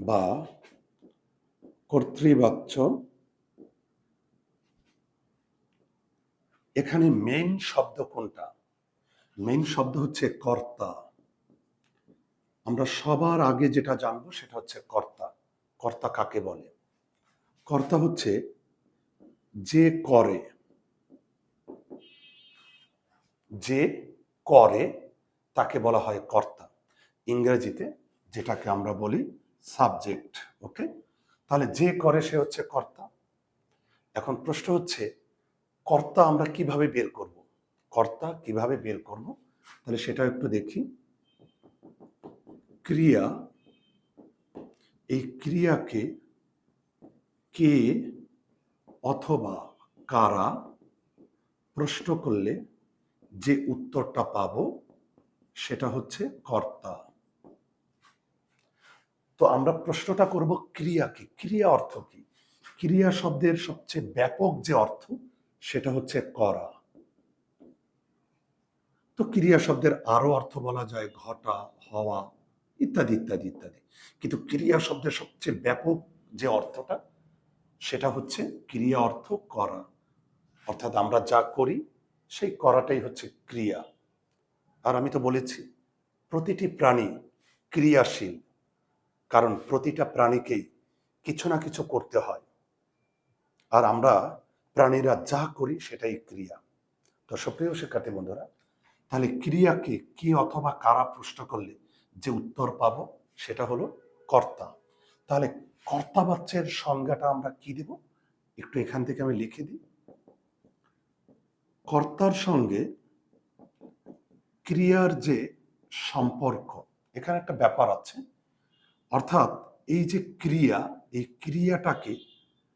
বা কর্তৃবাচ্য। এখানে মেইন শব্দ কোনটা? মেইন শব্দ হচ্ছে কর্তা। আমরা সবার আগে যেটা জানব সেটা হচ্ছে কর্তা। কর্তা কাকে বলে? কর্তা হচ্ছে যে করে। যে করে তাকে বলা হয় কর্তা। ইংরেজিতে যেটাকে আমরা বলি সাবজেক্ট, ওকে? তাহলে যে করে সে হচ্ছে কর্তা। এখন প্রশ্ন হচ্ছে, কর্তা আমরা কীভাবে বের করব? কর্তা কীভাবে বের করব? তাহলে সেটা একটু দেখি। ক্রিয়া, এই ক্রিয়াকে কে অথবা কারা প্রশ্ন করলে যে উত্তরটা পাবো, সেটা হচ্ছে কর্তা। তো আমরা প্রশ্নটা করব ক্রিয়াকে ক্রিয়া অর্থ কি? ক্রিয়া শব্দের সবচেয়ে ব্যাপক যে অর্থ, সেটা হচ্ছে করা। তো ক্রিয়া শব্দের আরও অর্থ বলা যায়, ঘটা, হওয়া, ইত্যাদি ইত্যাদি ইত্যাদি। কিন্তু ক্রিয়া শব্দের সবচেয়ে ব্যাপক যে অর্থটা, সেটা হচ্ছে ক্রিয়া অর্থ করা। অর্থাৎ আমরা যা করি, সেই করাটাই হচ্ছে ক্রিয়া। আর আমি তো বলেছি, প্রতিটি প্রাণী ক্রিয়াশীল। কারণ প্রতিটা প্রাণীকেই কিছু না কিছু করতে হয়। আর আমরা প্রাণীরা যা করি সেটাই ক্রিয়া। তো সুপ্রিয় শিক্ষার্থী বন্ধুরা, তাহলে ক্রিয়াকে কি অথবা কারা প্রশ্ন করলে যে উত্তর পাবো সেটা হলো কর্তা। তাহলে কর্তা বাচ্চের সংজ্ঞাটা আমরা কি দেব? একটু এখান থেকে আমি লিখে দিই। কর্তার সঙ্গে ক্রিয়ার যে সম্পর্ক, এখানে একটা ব্যাপার আছে। অর্থাৎ এই যে ক্রিয়া, এই ক্রিয়াটাকে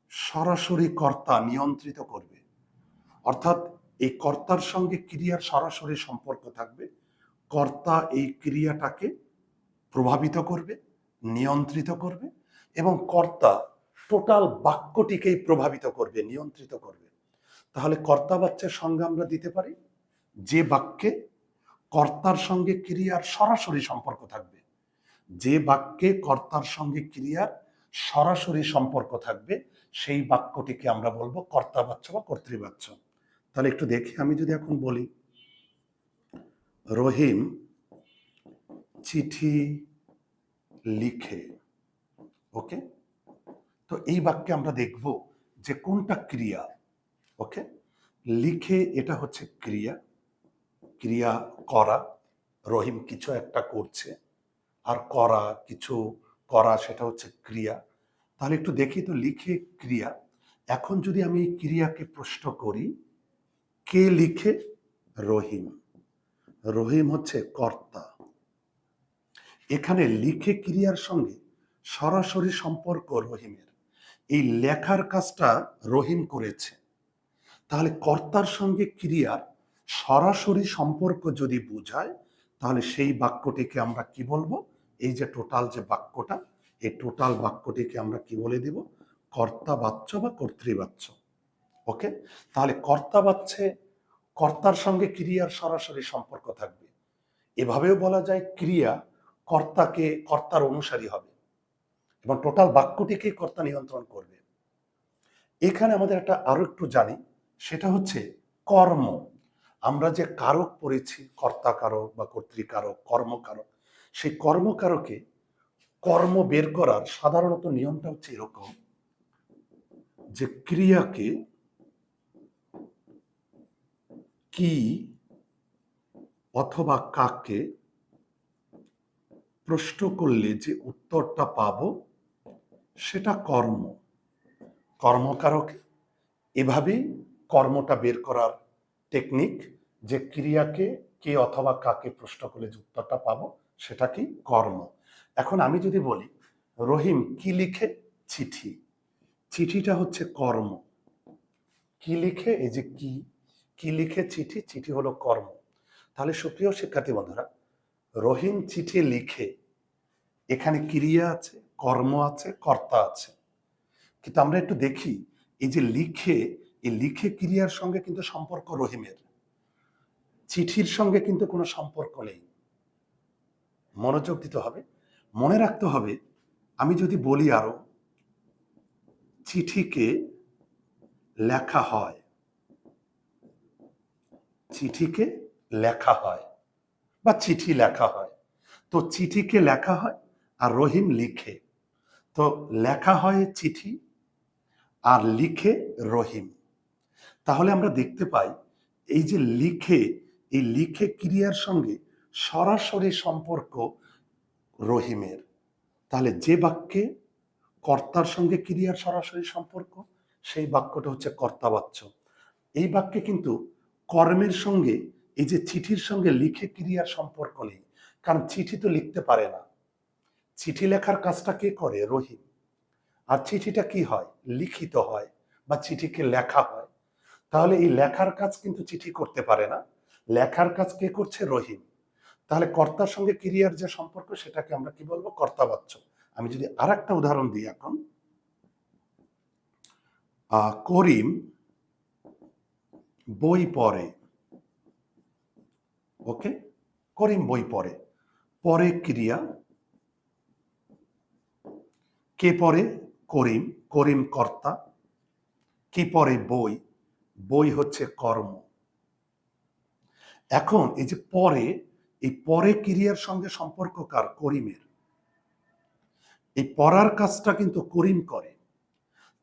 সরাসরি কর্তা নিয়ন্ত্রিত করবে। অর্থাৎ এই কর্তার সঙ্গে ক্রিয়ার সরাসরি সম্পর্ক থাকবে। কর্তা এই ক্রিয়াটাকে প্রভাবিত করবে, নিয়ন্ত্রিত করবে এবং কর্তা টোটাল বাক্যটিকেই প্রভাবিত করবে, নিয়ন্ত্রিত করবে। তাহলে কর্তা বাচ্চার সঙ্গে আমরা দিতে পারি যে বাক্যে কর্তার সঙ্গে ক্রিয়ার সরাসরি সম্পর্ক থাকবে। যে বাক্যে কর্তার সঙ্গে ক্রিয়ার সরাসরি সম্পর্ক থাকবে, সেই বাক্যটিকে আমরা বলব কর্তাবাচ্য বা কর্তৃবাচ্য। তাহলে একটু দেখি, আমি যদি এখন বলি, রহিম চিঠি লিখে, ওকে? তো এই বাক্যে আমরা দেখব যে কোনটা ক্রিয়া, ওকে? লিখে এটা হচ্ছে ক্রিয়া ক্রিয়া করা, রহিম কিছু একটা করছে। আর করা, কিছু করা সেটা হচ্ছে ক্রিয়া। তাহলে একটু দেখি তো, লিখে ক্রিয়া। এখন যদি আমি এই ক্রিয়াকে প্রশ্ন করি, কে লিখে? রহিম। রহিম হচ্ছে কর্তা। এখানে লিখে ক্রিয়ার সঙ্গে সরাসরি সম্পর্ক রহিমের। এই লেখার কাজটা রহিম করেছে। তাহলে কর্তার সঙ্গে ক্রিয়ার সরাসরি সম্পর্ক যদি বোঝায়, তাহলে সেই বাক্যটিকে আমরা কি বলব? এই যে টোটাল যে বাক্যটা, এই টোটাল বাক্যটিকে আমরা কি বলে দিব? কর্তা বাচ্চ বা কর্তৃবাচ্য। ওকে তাহলে কর্তা বাচ্চে কর্তার সঙ্গে ক্রিয়ার সরাসরি সম্পর্ক থাকবে। এভাবেও বলা যায় ক্রিয়া কর্তাকে, কর্তার অনুসারী হবে। এবং টোটাল বাক্যটিকে কর্তা নিয়ন্ত্রণ করবে। এখানে আমাদের একটা আরও একটু জানি, সেটা হচ্ছে কর্ম। আমরা যে কারক পড়েছি কর্তা কারক বা কর্তৃকারক, কর্মকারক সেই কর্মকারকে কর্ম বের করার সাধারণত নিয়মটা হচ্ছে এরকম যে ক্রিয়াকে কি অথবা কাকে প্রশ্ন করলে যে উত্তরটা পাব, সেটা কর্ম। কর্মকারক এভাবেই কর্মটা বের করার টেকনিক যে ক্রিয়াকে কে অথবা কাকে প্রশ্ন করলে যে উত্তরটা পাবো সেটা কি কর্ম? এখন আমি যদি বলি, রহিম কি লিখে? চিঠি। চিঠিটা হচ্ছে কর্ম। কি লিখে? এই যে কি। কি লিখে চিঠি? চিঠি হলো কর্ম। তাহলে সুপ্রিয় শিক্ষার্থী বন্ধুরা, রহিম চিঠি লিখে এখানে ক্রিয়া আছে, কর্ম আছে, কর্তা আছে। কিন্তু আমরা একটু দেখি, এই যে লিখে, এই লিখে ক্রিয়ার সঙ্গে কিন্তু সম্পর্ক রহিমের। চিঠির সঙ্গে কিন্তু কোনো সম্পর্ক নেই। মনোযোগ দিতে হবে, মনে রাখতে হবে, আমি যদি বলি আরও, চিঠিকে লেখা হয়। চিঠিকে লেখা হয় বা চিঠি লেখা হয়। তো চিঠিকে লেখা হয় আর রহিম লিখে। তো লেখা হয় চিঠি আর লিখে রহিম। তাহলে আমরা দেখতে পাই, এই যে লিখে, এই লিখে ক্রিয়ার সঙ্গে সরাসরি সম্পর্ক রহিমের। তাহলে যে বাক্যে কর্তার সঙ্গে ক্রিয়ার সরাসরি সম্পর্ক, সেই বাক্যটা হচ্ছে কর্তাবাচ্য। এই বাক্যে কিন্তু কর্মের সঙ্গে, এই যে চিঠির সঙ্গে লিখে ক্রিয়ার সম্পর্ক নেই। কারণ চিঠি তো লিখতে পারে না। চিঠি লেখার কাজটা কে করে? রহিম। আর চিঠিটা কি হয়? লিখিত হয় বা চিঠিকে লেখা হয়। তাহলে এই লেখার কাজ কিন্তু চিঠি করতে পারে না। লেখার কাজ কে করছে? রহিম। তাহলে কর্তার সঙ্গে ক্রিয়ার যে সম্পর্ক, সেটাকে আমরা কি বলব? কর্তাবাচ্য আমি যদি আর একটা উদাহরণ দিই এখন। করিম বই পড়ে। ওকে? করিম বই পড়ে। পরে ক্রিয়া। কে পড়ে? করিম। করিম কর্তা। কি পড়ে? বই। বই হচ্ছে কর্ম। এখন এই যে পরে এই পরে ক্রিয়ার সঙ্গে সম্পর্ক কার? করিমের। এই পড়ার কাজটা কিন্তু করিম করে।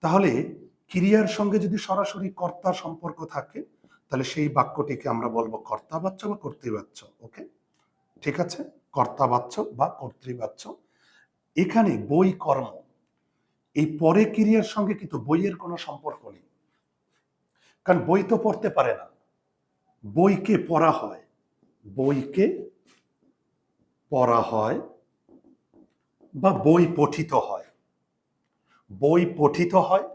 তাহলে ক্রিয়ার সঙ্গে যদি সরাসরি কর্তার সম্পর্ক থাকে, তাহলে সেই বাক্যটিকে আমরা বলব কর্তাবাচ্য বা কর্তৃবাচ্য ওকে ঠিক আছে? কর্তাবাচ্য বা কর্তৃবাচ্য। এখানে বই কর্ম। এই পরে ক্রিয়ার সঙ্গে কিন্তু বইয়ের কোনো সম্পর্ক নেই। কারণ বই তো পড়তে পারে না। বইকে পড়া হয়। বইকে পড়া হয় বা বই পঠিত হয়। বই পঠিত হয়,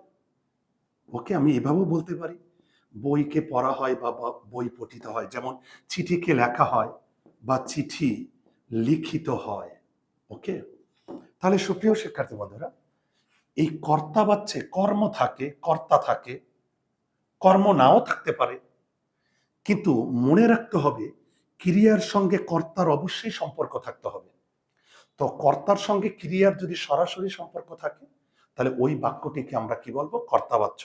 ওকে আমি এভাবেও বলতে পারি। বইকে পড়া হয় বা বই পঠিত হয়, যেমন চিঠিকে লেখা হয় বা চিঠি লিখিত হয়, ওকে? তাহলে সুপ্রিয় শিক্ষার্থী বন্ধুরা, এই কর্তা বাচ্চে কর্ম থাকে, কর্তা থাকে, কর্ম নাও থাকতে পারে, কিন্তু মনে রাখতে হবে ক্রিয়ার সঙ্গে কর্তার অবশ্যই সম্পর্ক থাকতে হবে। তো কর্তার সঙ্গে ক্রিয়ার যদি সরাসরি সম্পর্ক থাকে, তাহলে ওই বাক্যটিকে আমরা কি বলব? কর্তাবাচ্য।